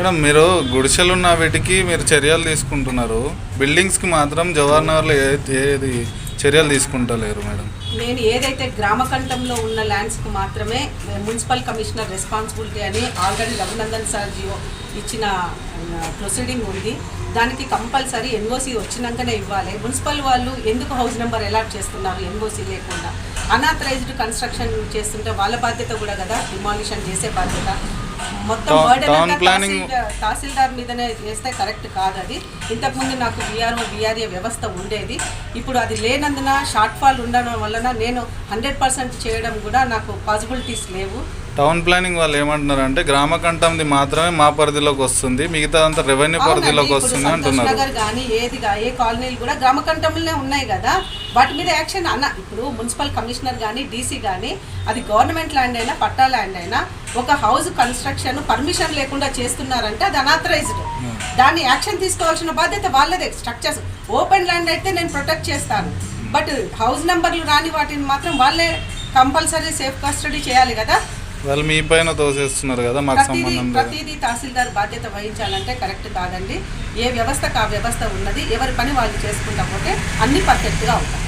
Madam మీరు గుడిసెలున్న వీటికి మీరు చర్యలు తీసుకుంటున్నారు. బిల్డింగ్స్కి మాత్రం జవహర్ నగర్లో ఏది చర్యలు తీసుకుంటలేరు మేడం. నేను ఏదైతే గ్రామ కంఠంలో ఉన్న ల్యాండ్స్కు మాత్రమే మున్సిపల్ కమిషనర్ రెస్పాన్సిబిలిటీ అని already Raghunandan sir G O ఇచ్చిన ప్రొసీడింగ్ ఉంది. దానికి కంపల్సరీ ఎన్ఓసి వచ్చినాకనే ఇవ్వాలి. మున్సిపల్ వాళ్ళు ఎందుకు హౌస్ నెంబర్ అలాట్ చేస్తున్నారు ఎన్ఓసి లేకుండా? అనాథరైజ్డ్ కన్స్ట్రక్షన్ చేస్తుంటే వాళ్ళ బాధ్యత కూడా కదా డిమాలిషన్ చేసే బాధ్యత. మొత్తం టౌన్- ప్లానింగ్- తహసీల్దార్- మీదనే చేస్తే కరెక్ట్ కాదు అది ఇంతకుముందు నాకు బీఆర్ఓ బీఆర్ఏ వ్యవస్థ ఉండేది. ఇప్పుడు అది లేనందున షార్ట్ ఫాల్ ఉండడం వలన నేను హండ్రెడ్ పర్సెంట్ చేయడం కూడా నాకు పాసిబిలిటీస్ లేవు. టౌన్ ప్లానింగ్ వాళ్ళు ఏమంటున్నారు అంటే గ్రామ కంఠంది మాత్రమే మా పరిధిలోకి వస్తుంది మిగతా అంతా రెవెన్యూ పరిధిలోకి వస్తుంది అంటున్నారు. కానీ ఏదిగా ఏ కాలనీలు కూడా గ్రామ కంఠంలోనే ఉన్నాయి కదా. వాటి మీద యాక్షన్ అన్న. ఇప్పుడు మున్సిపల్ కమిషనర్ కానీ డీసీ కానీ అది గవర్నమెంట్ ల్యాండ్ అయినా పట్టా ల్యాండ్ అయినా ఒక హౌస్ కన్స్ట్రక్షన్ పర్మిషన్ లేకుండా చేస్తున్నారంటే అది అనాథరైజ్డ్ దాన్ని యాక్షన్ తీసుకోవాల్సిన బాధ్యత వాళ్ళదే స్ట్రక్చర్స్ ఓపెన్ ల్యాండ్ అయితే నేను ప్రొటెక్ట్ చేస్తాను. బట్ హౌస్ నెంబర్లు రాని వాటిని మాత్రం వాళ్ళే కంపల్సరీ సేఫ్ కస్టడీ చేయాలి కదా. వాళ్ళు మీ పైన తోసేస్తున్నారు కదా మాకు సంబంధం ప్రతిదీ తహసీల్దార్ బాధ్యత వహించాలంటే కరెక్ట్ కాదండి. ఏ వ్యవస్థకు ఆ వ్యవస్థ ఉన్నది ఎవరి పని వాళ్ళు చేసుకుంటా పోతే అన్ని పర్ఫెక్ట్గా ఉంటాయి